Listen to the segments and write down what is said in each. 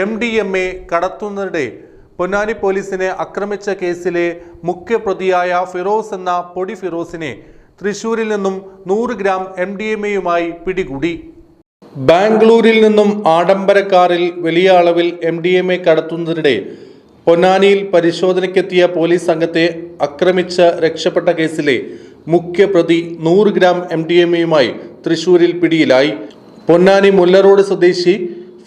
M D M A കടത്തുന്നതിനിടെ പൊന്നാനി പോലീസിനെ ആക്രമിച്ച കേസിലെ മുഖ്യപ്രതിയായ ഫിറോസ് എന്ന പൊടി ഫിറോസിനെ തൃശൂരിൽ നിന്നും നൂറ് ഗ്രാം എം ഡി എം എയുമായി പിടികൂടി. ബാംഗ്ലൂരിൽ നിന്നും ആഡംബര കാറിൽ വലിയ അളവിൽ എം ഡി എം എ കടത്തുന്നതിനിടെ പൊന്നാനിയിൽ പരിശോധനയ്ക്കെത്തിയ പോലീസ് സംഘത്തെ ആക്രമിച്ച രക്ഷപ്പെട്ട കേസിലെ മുഖ്യപ്രതി നൂറ് ഗ്രാം എം ഡി എം എയുമായി തൃശൂരിൽ പിടിയിലായി. പൊന്നാനി മുല്ലറോഡ് സ്വദേശി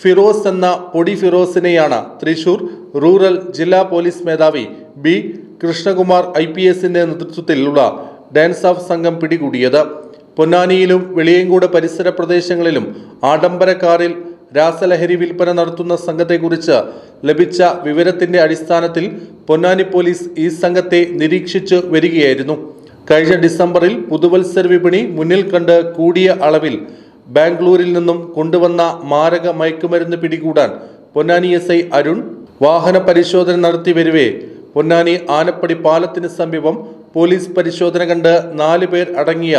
ഫിറോസ് എന്ന പൊടി ഫിറോസിനെയാണ് തൃശൂർ റൂറൽ ജില്ലാ പോലീസ് മേധാവി ബി കൃഷ്ണകുമാർ ഐ പി എസിന്റെ നേതൃത്വത്തിലുള്ള ഡാൻസ് ഓഫ് സംഘം പിടികൂടിയത്. പൊന്നാനിയിലും വെളിയങ്കോട് പരിസര പ്രദേശങ്ങളിലും ആഡംബര കാറിൽ രാസലഹരി വിൽപ്പന നടത്തുന്ന സംഘത്തെക്കുറിച്ച് ലഭിച്ച വിവരത്തിന്റെ അടിസ്ഥാനത്തിൽ പൊന്നാനി പോലീസ് ഈ സംഘത്തെ നിരീക്ഷിച്ചു വരികയായിരുന്നു. കഴിഞ്ഞ ഡിസംബറിൽ പുതുവത്സര വിപണി മുന്നിൽ കണ്ട് കൂടിയ അളവിൽ ബാംഗ്ലൂരിൽ നിന്നും കൊണ്ടുവന്ന മാരക മയക്കുമരുന്ന് പിടികൂടാൻ പൊന്നാനി എസ് ഐ അരുൺ വാഹന പരിശോധന നടത്തി വരുവേ. പൊന്നാനി ആനപ്പടി പാലത്തിന് സമീപം പോലീസ് പരിശോധന കണ്ട് നാല് പേർ അടങ്ങിയ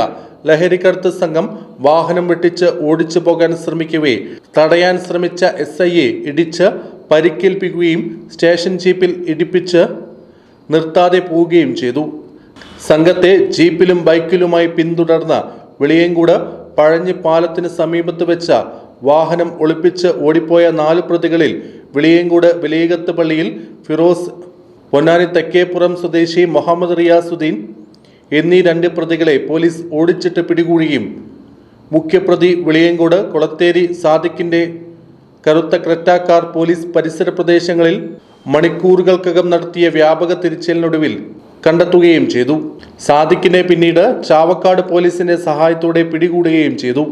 ലഹരിക്കടത്ത് സംഘം വാഹനം വെട്ടിച്ച് ഓടിച്ചു പോകാൻ ശ്രമിക്കവേ. തടയാൻ ശ്രമിച്ച എസ് ഐയെ ഇടിച്ച് പരിക്കേൽപ്പിക്കുകയും സ്റ്റേഷൻ ജീപ്പിൽ ഇടിപ്പിച്ച് നിർത്താതെ പോവുകയും ചെയ്തു. സംഘത്തെ ജീപ്പിലും ബൈക്കിലുമായി പിന്തുടർന്ന വെളിയങ്കൂട് പഴഞ്ഞി പാലത്തിന് സമീപത്ത് വെച്ച വാഹനം ഒളിപ്പിച്ച് ഓടിപ്പോയ നാല് പ്രതികളിൽ വിളിയങ്കോട് വിലയകത്ത് പള്ളിയിൽ ഫിറോസ് പൊന്നാനി തെക്കേപ്പുറം സ്വദേശി മുഹമ്മദ് റിയാസുദ്ദീൻ എന്നീ രണ്ട് പ്രതികളെ പോലീസ് ഓടിച്ചിട്ട് പിടികൂടുകയും മുഖ്യപ്രതി വിളിയങ്കോട് കൊളത്തേരി സാദിഖിന്റെ കറുത്ത ക്രെറ്റാക്കാർ പോലീസ് പരിസര പ്രദേശങ്ങളിൽ മണിക്കൂറുകൾക്കകം നടത്തിയ വ്യാപക തിരച്ചിലിനൊടുവിൽ കണ്ടെത്തുകയും ചെയ്തു. സാദിഖിനെ പിന്നീട് ചാവക്കാട് പോലീസിന്റെ സഹായത്തോടെ പിടികൂടുകയും ചെയ്തു.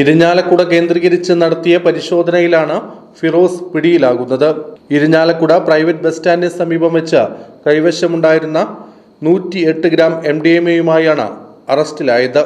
ഇരിഞ്ഞാലക്കുട കേന്ദ്രീകരിച്ച് നടത്തിയ പരിശോധനയിലാണ് ഫിറോസ് പിടിയിലാകുന്നത്. ഇരിഞ്ഞാലക്കുട പ്രൈവറ്റ് ബസ് സ്റ്റാൻഡിന് സമീപം വെച്ച് കൈവശമുണ്ടായിരുന്ന നൂറ്റി എട്ട് ഗ്രാം എം ഡി എം എയുമായാണ് അറസ്റ്റിലായത്.